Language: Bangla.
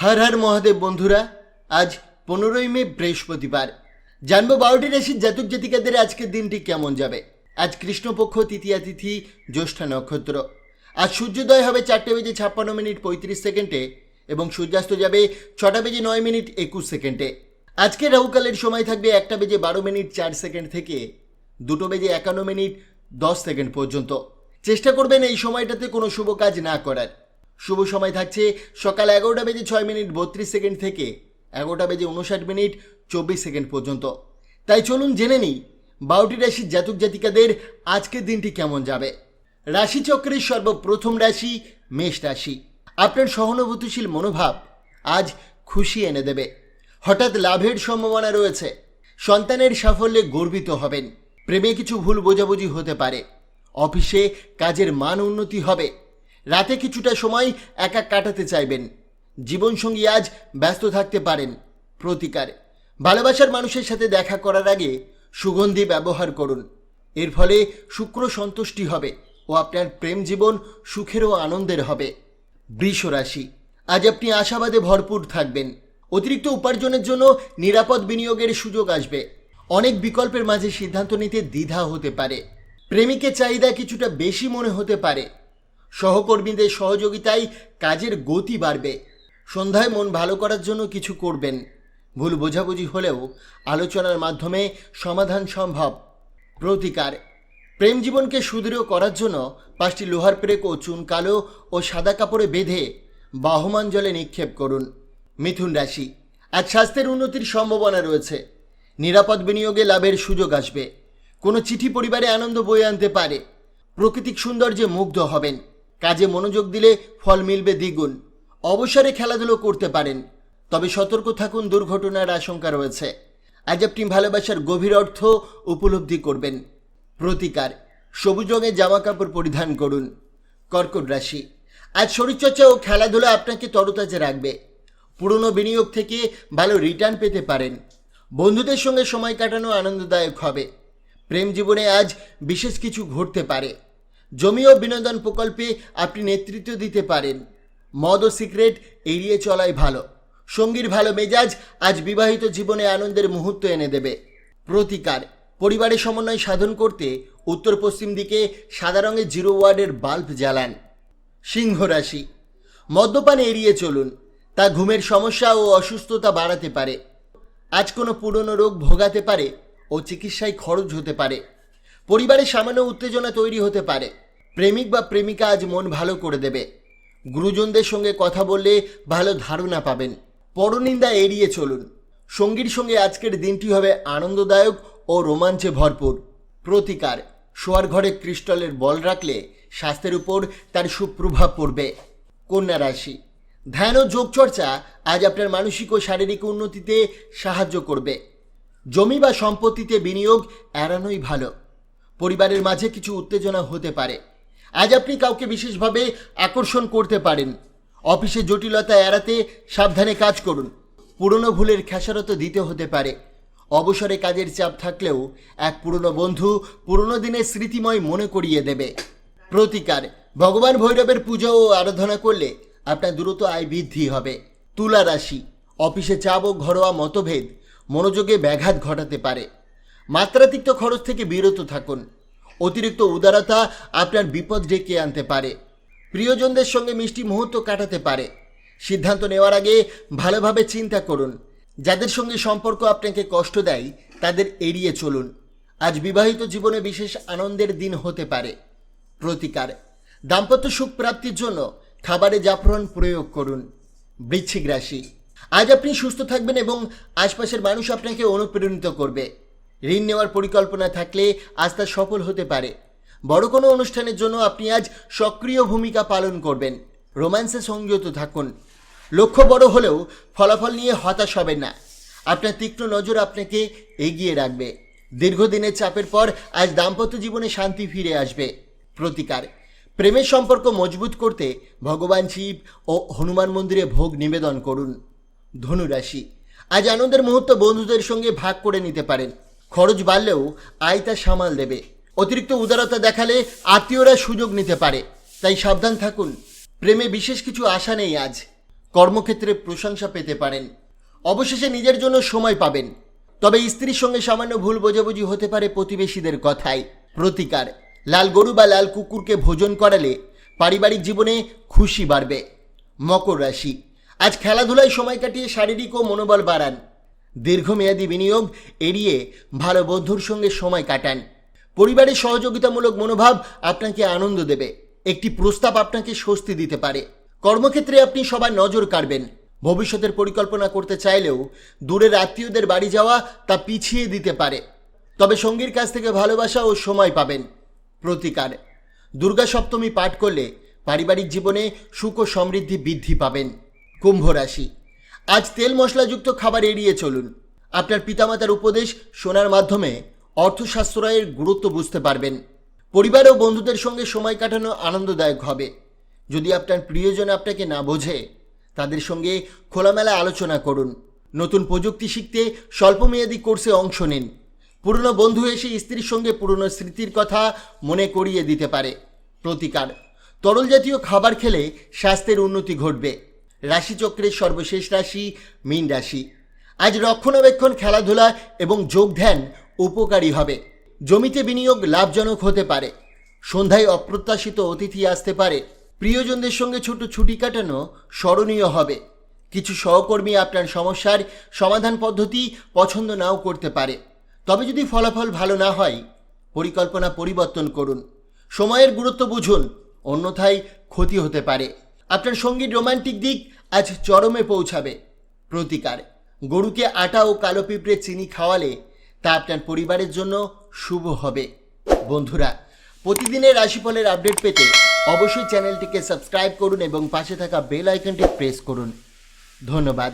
হর হর মহাদেব বন্ধুরা, আজ পনেরোই মে, বৃহস্পতিবার। জানব বারোটি রাশির জাতক জাতিকাদের আজকের দিনটি কেমন যাবে। আজ কৃষ্ণপক্ষ, তৃতীয়া তিথি, জ্যৈষ্ঠা নক্ষত্র। আজ সূর্যোদয় হবে চারটে বেজে ছাপ্পান্ন মিনিট পঁয়ত্রিশ সেকেন্ডে এবং সূর্যাস্ত যাবে ছটা বেজে নয় মিনিট একুশ সেকেন্ডে। আজকে রাহুকালের সময় থাকবে একটা বেজে বারো মিনিট চার সেকেন্ড থেকে দুটো বেজে একান্ন মিনিট দশ সেকেন্ড পর্যন্ত। চেষ্টা করবেন এই সময়টাতে কোনো শুভ কাজ না করার। শুভ সময় থাকছে। সকাল এগারোটা বেজে ছয় মিনিট বত্রিশ সেকেন্ড থেকে এগারোটা বেজে উনষাট মিনিট চব্বিশ সেকেন্ড পর্যন্ত। তাই চলুন জেনে নিই, বারোটি রাশির জাতক জাতিকাদের আজকের দিনটি কেমন যাবে? রাশিচক্রের সর্বপ্রথম রাশি মেষ রাশি। আপনার সহানুভূতিশীল মনোভাব আজ খুশি এনে দেবে। হঠাৎ লাভের সম্ভাবনা রয়েছে। সন্তানের সাফল্যে গর্বিত হবেন। প্রেমে কিছু ভুল বোঝাবুঝি হতে পারে। অফিসে কাজের মান উন্নতি হবে। রাতে কিছুটা সময় একা কাটাতে চাইবেন। জীবনসঙ্গী আজ ব্যস্ত থাকতে পারেন প্রতিকার। ভালোবাসার মানুষের সাথে দেখা করার আগে সুগন্ধি ব্যবহার করুন। এর ফলে শুক্র সন্তুষ্টি হবে ও আপনার প্রেম জীবন সুখের ও আনন্দের হবে। বৃষ রাশি, আজ আপনি আশাবাদে ভরপুর থাকবেন। অতিরিক্ত উপার্জনের জন্য নিরাপদ বিনিয়োগের সুযোগ আসবে। অনেক বিকল্পের মাঝে সিদ্ধান্ত নিতে দ্বিধা হতে পারে। প্রেমিকের চাহিদা কিছুটা বেশি মনে হতে পারে। সহকর্মীদের সহযোগিতায় কাজের গতি বাড়বে। সন্ধ্যায় মন ভালো করার জন্য কিছু করবেন। ভুল বোঝাবুঝি হলেও আলোচনার মাধ্যমে সমাধান সম্ভব। প্রতিকার। প্রেম জীবনকে সুদৃঢ় করার জন্য পাঁচটি লোহার প্রেক ও চুন কালো ও সাদা কাপড়ে বেঁধে বাহমান জলে নিক্ষেপ করুন। মিথুন রাশি। আজ স্বাস্থ্যের উন্নতির সম্ভাবনা রয়েছে। নিরাপদ বিনিয়োগে লাভের সুযোগ আসবে। কোনো চিঠি পরিবারে আনন্দ বয়ে আনতে পারে। প্রকৃতিক সৌন্দর্যে মুগ্ধ হবেন। কাজে মনোযোগ দিলে ফল মিলবে দ্বিগুণ। অবসরে খেলাধুলো করতে পারেন। তবে সতর্ক থাকুন, দুর্ঘটনার আশঙ্কা রয়েছে। আজ আপনি ভালোবাসার গভীর অর্থ উপলব্ধি করবেন। প্রতিকার, সবুজ রঙের জামা কাপড় পরিধান করুন। কর্কট রাশি, আজ শরীরচর্চা ও খেলাধুলা আপনাকে তরতাজে রাখবে। পুরনো বিনিয়োগ থেকে ভালো রিটার্ন পেতে পারেন। বন্ধুদের সঙ্গে সময় কাটানো আনন্দদায়ক হবে। প্রেম জীবনে আজ বিশেষ কিছু ঘটতে পারে। জমি ও বিনোদন প্রকল্পে আপনি নেতৃত্ব দিতে পারেন। মদ ও সিগারেট এড়িয়ে চলাই ভালো। সঙ্গীর ভালো মেজাজ আজ বিবাহিত জীবনে আনন্দের মুহূর্ত এনে দেবে। প্রতিকার পরিবারের সমন্বয় সাধন করতে উত্তর পশ্চিম দিকে সাদা রঙের জিরো ওয়ার্ডের বাল্ব জ্বালান। সিংহ রাশি, মদ্যপান এড়িয়ে চলুন, তা ঘুমের সমস্যা ও অসুস্থতা বাড়াতে পারে। আজ কোনো পুরনো রোগ ভোগাতে পারে ও চিকিৎসায় খরচ হতে পারে। পরিবারে সামান্য উত্তেজনা তৈরি হতে পারে। প্রেমিক বা প্রেমিকা আজ মন ভালো করে দেবে। গুরুজনদের সঙ্গে কথা বললে ভালো ধারণা পাবেন। পরনিন্দা এড়িয়ে চলুন। সঙ্গীর সঙ্গে আজকের দিনটি হবে আনন্দদায়ক ও রোমাঞ্চে ভরপুর। প্রতিকার, শোয়ার ঘরে ক্রিস্টালের বল রাখলে স্বাস্থ্যের উপর তার সুপ্রভাব পড়বে। কন্যা রাশি, ধ্যান ও যোগচর্চা আজ আপনার মানসিক ও শারীরিক উন্নতিতে সাহায্য করবে। জমি বা সম্পত্তিতে বিনিয়োগ এড়ানোই ভালো। পরিবারের মাঝে কিছু উত্তেজনা হতে পারে। আজ আপনি কাউকে বিশেষভাবে আকর্ষণ করতে পারেন। অফিসে জটিলতা এড়াতে সাবধানে কাজ করুন। পুরনো ভুলের খেসারত দিতে হতে পারে। অবসরে কাজের চাপ থাকলেও এক পুরনো বন্ধু পুরনো দিনের স্মৃতিময় মনে করিয়ে দেবে। প্রতিকার, ভগবান ভৈরবের পুজো ও আরাধনা করলে আপনার দ্রুত আয় বৃদ্ধি হবে। তুলা রাশি, অফিসে চাপ ও ঘরোয়া মতভেদ, মনোযোগে ব্যাঘাত ঘটাতে পারে। মাত্রাতিরিক্ত খরচ থেকে বিরত থাকুন। অতিরিক্ত উদারতা আপনার বিপদ ডেকে আনতে পারে। প্রিয়জনদের সঙ্গে মিষ্টি মুহূর্ত কাটাতে পারে। সিদ্ধান্ত নেওয়ার আগে ভালোভাবে চিন্তা করুন। যাদের সঙ্গে সম্পর্ক আপনাকে কষ্ট দেয়, তাদের এড়িয়ে চলুন। আজ বিবাহিত জীবনে বিশেষ আনন্দের দিন হতে পারে। প্রতিকার। দাম্পত্য সুখ প্রাপ্তির জন্য খাবারে জাফরান প্রয়োগ করুন। বৃশ্চিক রাশি। আজ আপনি সুস্থ থাকবেন এবং আশপাশের মানুষ আপনাকে অনুপ্রেরণিত করবে। ঋণ নেওয়ার পরিকল্পনা থাকলে আজ তা সফল হতে পারে। বড় কোনো অনুষ্ঠানের জন্য আপনি আজ সক্রিয় ভূমিকা পালন করবেন। রোম্যান্সে সংযত থাকুন। লক্ষ্য বড় হলেও ফলাফল নিয়ে হতাশ হবেন না। আপনার তীক্ষ্ণ নজর আপনাকে এগিয়ে রাখবে। দীর্ঘদিনের চাপের পর আজ দাম্পত্য জীবনে শান্তি ফিরে আসবে। প্রতিকার। প্রেমের সম্পর্ক মজবুত করতে ভগবান শিব ও হনুমান মন্দিরে ভোগ নিবেদন করুন। ধনুরাশি। আজ আনন্দের মুহূর্ত বন্ধুদের সঙ্গে ভাগ করে নিতে পারেন। খরচ বাড়লেও আয় তা সামাল দেবে। অতিরিক্ত উদারতা দেখালে আত্মীয়রা সুযোগ নিতে পারে। তাই সাবধান থাকুন। প্রেমে বিশেষ কিছু আশা নেই আজ। কর্মক্ষেত্রে প্রশংসা পেতে পারেন। অবশেষে নিজের জন্য সময় পাবেন। তবে স্ত্রীর সঙ্গে সামান্য ভুল বোঝাবুঝি হতে পারে প্রতিবেশীদের কথায়। প্রতিকার। লাল গরু বা লাল কুকুরকে ভোজন করালে পারিবারিক জীবনে খুশি বাড়বে। মকর রাশি। আজ খেলাধুলায় সময় কাটিয়ে শারীরিক ও মনোবল বাড়ান। দীর্ঘমেয়াদী বিনিয়োগ এড়িয়ে ভালো বন্ধুর সঙ্গে সময় কাটান। পরিবারের সহযোগিতামূলক মনোভাব আপনাকে আনন্দ দেবে। একটি প্রস্তাব আপনাকে স্বস্তি দিতে পারে। কর্মক্ষেত্রে আপনি সবার নজর কাড়বেন। ভবিষ্যতের পরিকল্পনা করতে চাইলেও দূরের আত্মীয়দের বাড়ি যাওয়া তা পিছিয়ে দিতে পারে। তবে সঙ্গীর কাছ থেকে ভালোবাসা ও সময় পাবেন। প্রতিকার। দুর্গা সপ্তমী পাঠ করলে পারিবারিক জীবনে সুখ ও সমৃদ্ধি বৃদ্ধি পাবেন। কুম্ভ রাশি। আজ তেল মশলাযুক্ত খাবার এড়িয়ে চলুন। আপনার পিতামাতার উপদেশ শোনার মাধ্যমে অর্থ সাশ্রয়ের গুরুত্ব বুঝতে পারবেন। পরিবার ও বন্ধুদের সঙ্গে সময় কাটানো আনন্দদায়ক হবে। যদি আপনার প্রিয়জন আপনাকে না বোঝে, তাদের সঙ্গে খোলামেলা আলোচনা করুন। নতুন প্রযুক্তি শিখতে স্বল্পমেয়াদী কোর্সে অংশ নিন। পুরনো বন্ধু এসে স্ত্রীর সঙ্গে পুরনো স্মৃতির কথা মনে করিয়ে দিতে পারে। প্রতিকার, তরল জাতীয় খাবার খেলে স্বাস্থ্যের উন্নতি ঘটবে। রাশিচক্রের সর্বশেষ রাশি, মীন রাশি। আজ রক্ষণাবেক্ষণ, খেলাধুলা এবং যোগ ধ্যান উপকারী হবে। জমিতে বিনিয়োগ লাভজনক হতে পারে। সন্ধ্যায় অপ্রত্যাশিত অতিথি আসতে পারে। প্রিয়জনদের সঙ্গে ছোট ছুটি কাটানো স্মরণীয় হবে। কিছু সহকর্মী আপনার সমস্যার সমাধান পদ্ধতি পছন্দ নাও করতে পারে। তবে যদি ফলাফল ভালো না হয়, পরিকল্পনা পরিবর্তন করুন। সময়ের গুরুত্ব বুঝুন, অন্যথায় ক্ষতি হতে পারে। আপনার সঙ্গীর রোমান্টিক দিক আজ চরমে পৌঁছাবে। প্রতিকার। গরুকে আটা ও কালো পিঁপড়ে চিনি খাওয়ালে তা আপনার পরিবারের জন্য শুভ হবে। বন্ধুরা, প্রতিদিনের রাশিফলের আপডেট পেতে অবশ্যই চ্যানেলটিকে সাবস্ক্রাইব করুন এবং পাশে থাকা বেল আইকনটি প্রেস করুন। ধন্যবাদ।